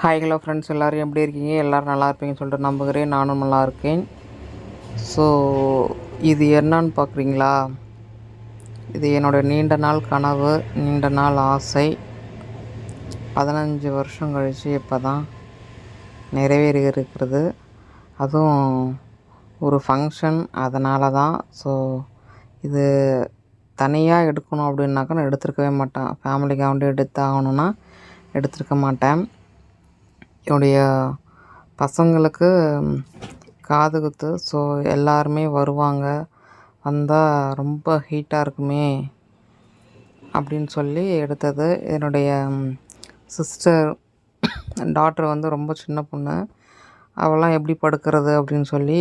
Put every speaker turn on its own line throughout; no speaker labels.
Hi hello friends எல்லோரும் எப்படி இருக்கீங்க? எல்லோரும் நல்லா இருப்பீங்கன்னு சொல்லிட்டு நம்புகிறேன். நானும் நல்லா இருக்கேன். ஸோ இது என்னன்னு பார்க்குறீங்களா? இது என்னோடய நீண்ட நாள் கனவு நீண்ட நாள் ஆசை. பதினஞ்சு வருஷம் கழித்து இப்போ தான் நிறைவேறி இருக்கிறது அதுவும் ஒரு ஃபங்க்ஷன் அதனால தான் ஸோ இது தனியாக எடுக்கணும் அப்படின்னாக்கா நான் எடுத்துருக்கவே மாட்டேன். ஃபேமிலிக்காக எடுத்தாகணுன்னா எடுத்துருக்க மாட்டேன். என்னுடைய பசங்களுக்கு காது குத்து ஸோ எல்லாருமே வருவாங்க. வந்தால் ரொம்ப ஹீட்டாக இருக்குமே அப்படின்னு சொல்லி எடுத்தது. என்னுடைய சிஸ்டர் டாட்டர் வந்து ரொம்ப சின்ன பொண்ணு. அவெல்லாம் எப்படி படுக்கிறது அப்படின்னு சொல்லி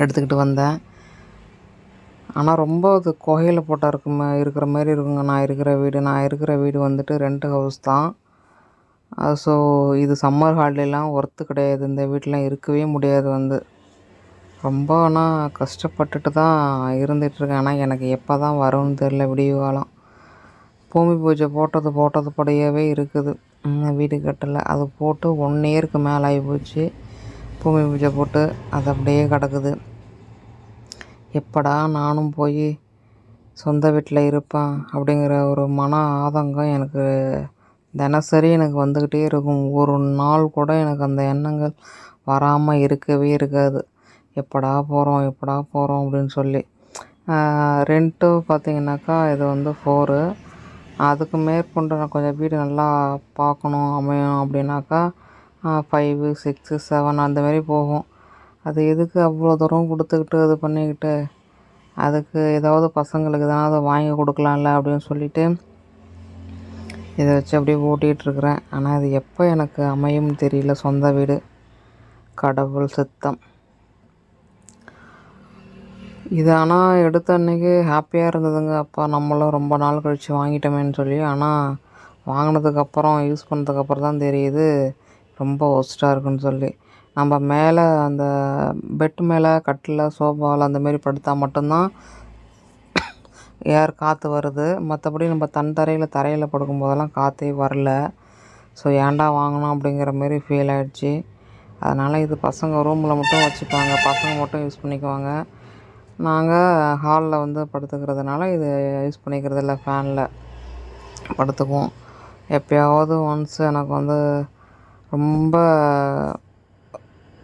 எடுத்துக்கிட்டு வந்தேன். ஆனால் ரொம்ப அது குகையில் போட்டால் இருக்குமே இருக்கிற மாதிரி இருக்குங்க. நான் இருக்கிற வீடு நான் இருக்கிற வீடு வந்துட்டு ரெண்ட் ஹவுஸ் தான். ஸோ இது சம்மர் ஹாலிடேலாம் ஒர்த்து கிடையாது. இந்த வீட்டிலாம் இருக்கவே முடியாது வந்து. ரொம்ப ஆனால் கஷ்டப்பட்டுட்டு தான் இருந்துகிட்ருக்கேன் ஆனால் எனக்கு எப்போ தான் வரும்னு தெரில விடிவு காலம். பூமி பூஜை போட்டது போட்டது படையவே இருக்குது வீடு கட்டலை. அது போட்டு ஒன் இயருக்கு மேலே ஆகி போச்சு. பூமி பூஜை போட்டு அது அப்படியே கிடக்குது. எப்படா நானும் போய் சொந்த வீட்டில் இருப்பேன் அப்படிங்கிற ஒரு மன ஆதங்கம் எனக்கு தினசரி எனக்கு வந்துக்கிட்டே இருக்கும். ஒரு நாள் கூட எனக்கு அந்த எண்ணங்கள் வராமல் இருக்கவே இருக்காது. எப்படா போகிறோம் எப்படா போகிறோம் அப்படின்னு சொல்லி. ரெண்ட்டு பார்த்திங்கனாக்கா இது வந்து ஃபோரு. அதுக்கு மேற்கொண்டு நான் கொஞ்சம் வீடு நல்லா பார்க்கணும் அமையும் அப்படின்னாக்கா ஃபைவு சிக்ஸு செவன் அந்தமாரி போகும். அது எதுக்கு அவ்வளோ தூரம் கொடுத்துக்கிட்டு இது பண்ணிக்கிட்டு? அதுக்கு ஏதாவது பசங்களுக்கு எதனாவது வாங்கி கொடுக்கலாம்ல அப்படின்னு சொல்லிவிட்டு இதை வச்சு அப்படியே ஓட்டிகிட்ருக்குறேன். ஆனால் அது எப்போ எனக்கு அமையும் தெரியல. சொந்த வீடு கடவுள் சித்தம். இது ஆனால் எடுத்த அன்றைக்கி ஹாப்பியாக இருந்ததுங்க. அப்பா நம்மளும் ரொம்ப நாள் கழித்து வாங்கிட்டோமேன்னு சொல்லி. ஆனால் வாங்கினதுக்கப்புறம் யூஸ் பண்ணதுக்கப்புறம் தான் தெரியுது ரொம்ப ஒஸ்ட்டாக இருக்குன்னு சொல்லி. நம்ம மேலே அந்த பெட் மேலே கட்டில் சோஃபாவில் அந்தமாரி படுத்தால் மட்டும்தான் ஏர் காற்று வருது. மற்றபடி நம்ம தன் தரையில் தரையில் படுக்கும்போதெல்லாம் காற்றே வரல. ஸோ ஏன்டா வாங்கினோம் அப்படிங்கிற மாரி ஃபீல் ஆகிடுச்சி அதனால் இது பசங்க ரூமில் மட்டும் வச்சுப்பாங்க. பசங்க மட்டும் யூஸ் பண்ணிக்குவாங்க. நாங்கள் ஹாலில் வந்து படுத்துக்கிறதுனால இது யூஸ் பண்ணிக்கிறது இல்லை ஃபேனில் படுத்துக்குவோம். எப்போயாவது ஒன்ஸ் எனக்கு வந்து ரொம்ப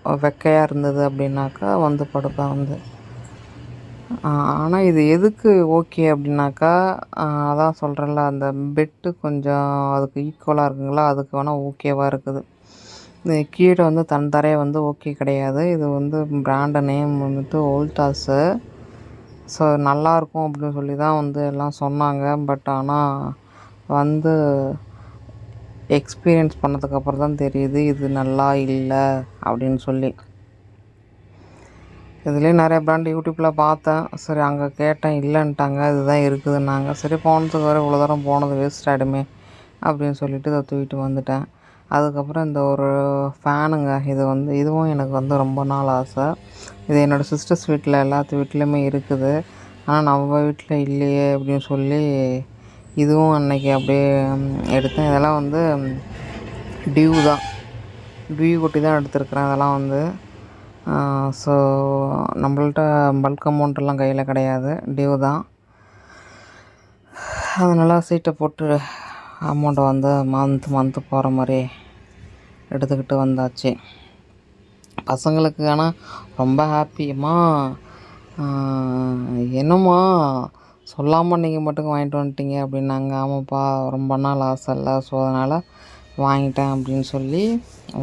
வெக்கையாக இருந்தது அப்படின்னாக்கா வந்து படுப்பேன் வந்து. ஆனால் இது எதுக்கு ஓகே அப்படின்னாக்கா அதான் சொல்கிறேன்ல அந்த பெட்டு கொஞ்சம் அதுக்கு ஈக்குவலாக இருக்குங்களா அதுக்கு வேணால் ஓகேவாக இருக்குது. இந்த கீழே வந்து தன் தரையை வந்து ஓகே கிடையாது. இது வந்து பிராண்டு நேம் வந்துட்டு ஓல்டாஸு ஸோ நல்லாயிருக்கும் அப்படின்னு சொல்லி தான் வந்து எல்லாம் சொன்னாங்க. பட் ஆனால் வந்து எக்ஸ்பீரியன்ஸ் பண்ணதுக்கப்புறம் தான் தெரியுது இது நல்லா இல்லை அப்படின்னு சொல்லி. இதுலேயே நிறைய ப்ராண்டு யூடியூப்பில் பார்த்தேன். சரி அங்கே கேட்டேன் இல்லைன்ட்டாங்க. இதுதான் இருக்குதுன்னாங்க. சரி போனதுக்கு வர இவ்வளோ தூரம் போனது வேஸ்ட் ஆகிடுமே அப்படின்னு சொல்லிட்டு இதை தூக்கிட்டு வந்துட்டேன். அதுக்கப்புறம் இந்த ஒரு ஃபேனுங்க இது வந்து இதுவும் எனக்கு வந்து ரொம்ப நாள் ஆசை. இது என்னோடய சிஸ்டர்ஸ் வீட்டில் எல்லாத்து வீட்லேயுமே இருக்குது. ஆனால் நம்ம வீட்டில் இல்லையே அப்படின்னு சொல்லி இதுவும் அன்னைக்கு அப்படியே எடுத்தேன். இதெல்லாம் வந்து டியூ தான். டியூ கொட்டி தான் எடுத்துருக்குறேன். அதெல்லாம் வந்து ஸோ நம்மள்ட்ட பல்க் அமௌண்ட்டெல்லாம் கையில் கிடையாது. டியூ தான். அதனால் சீட்டை போட்டு அமௌண்ட்டை வந்து மந்த் மந்த்து போகிற மாதிரி எடுத்துக்கிட்டு வந்தாச்சு. பசங்களுக்கு ஆனால் ரொம்ப ஹாப்பியம்மா என்னம்மா? சொல்லாமல் நீங்கள் மட்டும் வாங்கிட்டு வந்துட்டீங்க அப்படின்னாங்க. ஆமாப்பா ரொம்ப நாள் ஆசை இல்லை. ஸோ அதனால் வாங்கிட்டேன் அப்படின்னு சொல்லி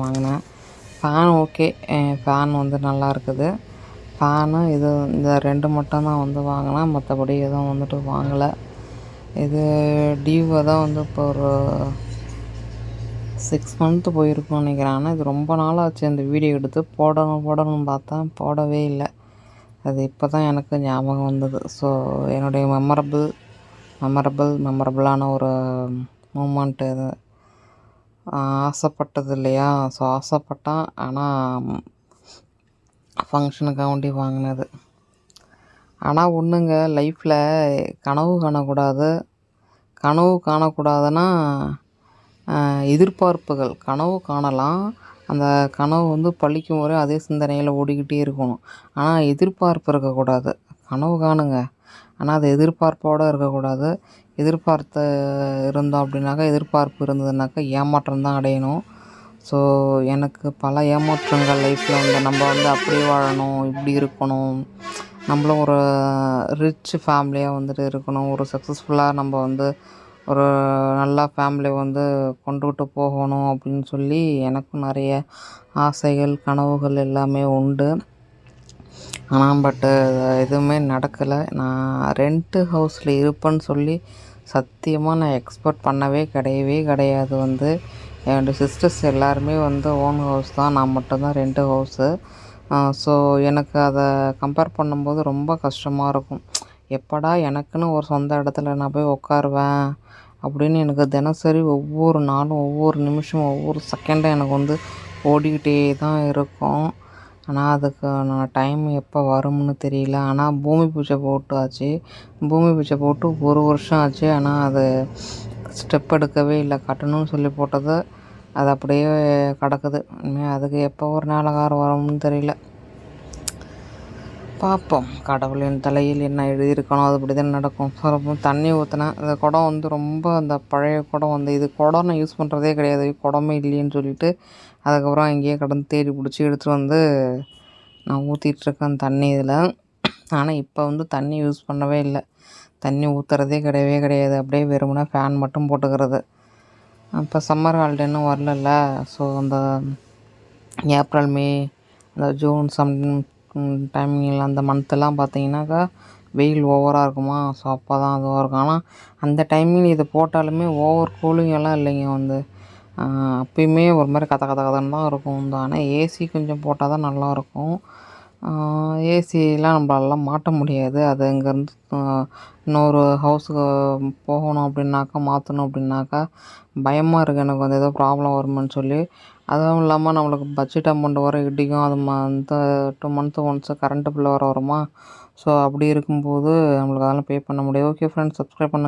வாங்கினேன். ஃபேன் ஓகே ஃபேன் வந்து நல்லா இருக்குது. ஃபேனு இது இந்த ரெண்டு மட்டும் தான் வந்து வாங்கினேன். மற்றபடி எதுவும் வந்துட்டு வாங்கலை. இது டியூவை தான் வந்து இப்போ ஒரு சிக்ஸ் மந்த்து போயிருக்கும்னு நினைக்கிறேன். ஆனால் இது ரொம்ப நாளாச்சு அந்த வீடியோ எடுத்து. போடணும் போடணும்னு பார்த்தா போடவே இல்லை. அது இப்போ தான் எனக்கு ஞாபகம் வந்தது. ஸோ என்னுடைய மெமரபிள் மெமரபிள் மெமரபிளான ஒரு மூமெண்ட்டு இது. ஆசைப்பட்டது இல்லையா? ஸோ ஆசைப்பட்டான். ஆனால் ஃபங்க்ஷனுக்காக வண்டி வாங்கினது. ஆனால் ஒன்றுங்க லைஃப்பில் கனவு காணக்கூடாது. கனவு காணக்கூடாதுன்னா எதிர்பார்ப்புகள். கனவு காணலாம். அந்த கனவு வந்து பழிக்கும் வரை அதே சிந்தனையில் ஓடிக்கிட்டே இருக்கணும். ஆனால் எதிர்பார்ப்பு இருக்கக்கூடாது. கனவு காணுங்க. ஆனால் அது எதிர்பார்ப்போடு இருக்கக்கூடாது. எதிர்பார்த்து இருந்தோம் அப்படின்னாக்கா எதிர்பார்ப்பு இருந்ததுனாக்கா ஏமாற்றம் தான் அடையணும். ஸோ எனக்கு பல ஏமாற்றங்கள் லைஃப்பில் வந்து நம்ம வந்து அப்படி வாழணும் இப்படி இருக்கணும். நம்மளும் ஒரு ரிச் ஃபேமிலியாக வந்துட்டு இருக்கணும். ஒரு சக்ஸஸ்ஃபுல்லாக நம்ம வந்து ஒரு நல்ல ஃபேமிலியை வந்து கொண்டுகிட்டு போகணும் அப்படின்னு சொல்லி எனக்கும் நிறைய ஆசைகள் கனவுகள் எல்லாமே உண்டு. ஆனால் பட்டு எதுவுமே நடக்கலை. நான் ரெண்ட்டு ஹவுஸில் இருப்பேன்னு சொல்லி சத்தியமாக நான் எக்ஸ்பெக்ட் பண்ணவே கிடையவே கிடையாது வந்து. என்னுடைய சிஸ்டர்ஸ் எல்லாருமே வந்து ஓன் ஹவுஸ் தான். நான் மட்டும்தான் ரெண்ட்டு ஹவுஸு ஸோ எனக்கு அதை கம்பேர் பண்ணும்போது ரொம்ப கஷ்டமாக இருக்கும். எப்படா எனக்குன்னு ஒரு சொந்த இடத்துல நான் போய் உட்காருவேன் அப்படின்னு எனக்கு தினசரி ஒவ்வொரு நாளும் ஒவ்வொரு நிமிஷமும் ஒவ்வொரு செகண்டும் எனக்கு வந்து ஓடிக்கிட்டே தான் இருக்கும். ஆனால் அதுக்கான டைம் எப்போ வரும்னு தெரியல. ஆனால் பூமி பூஜை போட்டாச்சு. பூமி பூஜை போட்டு ஒரு வருஷம் ஆச்சு. ஆனால் அது ஸ்டெப் எடுக்கவே இல்லை. கட்டணும்னு சொல்லி போட்டது அது அப்படியே கிடக்குது. இனிமேல் அதுக்கு எப்போ ஒரு நாளகாரம் வரும்னு தெரியல. பார்ப்போம். கடவுளின் தலையில் என்ன எழுதியிருக்கணும் அது தான் நடக்கும். ரொம்ப தண்ணி ஊற்றினேன் அந்த குடம் வந்து ரொம்ப அந்த பழைய குடம் வந்து இது குடம் நான் யூஸ் பண்ணுறதே கிடையாது. குடமே இல்லைன்னு சொல்லிட்டு அதுக்கப்புறம் இங்கேயே கடந்து தேடி பிடிச்சி எடுத்துகிட்டு வந்து நான் ஊற்றிட்டுருக்கேன் தண்ணி இதில். ஆனால் இப்போ வந்து தண்ணி யூஸ் பண்ணவே இல்லை. தண்ணி ஊற்றுறதே கிடையவே கிடையாது. அப்படியே வெறுமனே ஃபேன் மட்டும் போட்டுக்கிறது. இப்போ சம்மர் ஹாலிடே இன்னும் வரலல்ல ஸோ அந்த ஏப்ரல் மே அந்த ஜூன் சம் டைமிங்கில் அந்த மந்த்தெல்லாம் பார்த்தீங்கன்னாக்கா வெயில் ஓவராக இருக்குமா? ஸோ அப்போ தான் அதுவாக இருக்கும். ஆனால் அந்த டைமிங் இது போட்டாலுமே ஓவர் கூலிங் எல்லாம் இல்லைங்க. வந்து அப்பயுமே ஒரு மாதிரி கத கத கதன்னு தான் இருக்கும். இந்த ஆனால் ஏசி கொஞ்சம் போட்டால் தான் நல்லாயிருக்கும் ஏசிலாம் நம்மளாலலாம் மாட்ட முடியாது. அது இங்கேருந்து இன்னொரு ஹவுஸுக்கு போகணும் அப்படின்னாக்கா மாற்றணும் அப்படின்னாக்கா பயமாக இருக்குது எனக்கு வந்து ஏதோ ப்ராப்ளம் வருமோன்னு சொல்லி. அதுவும் இல்லாமல் நம்மளுக்கு பட்ஜெட் அமௌண்ட் வர இடிக்கும். அது month to month once current bill வேறு வருமா? ஸோ அப்படி இருக்கும்போது நம்மளுக்கு அதெல்லாம் பே பண்ண முடியாது. ஓகே ஃப்ரெண்ட்ஸ் சப்ஸ்கிரைப் பண்ண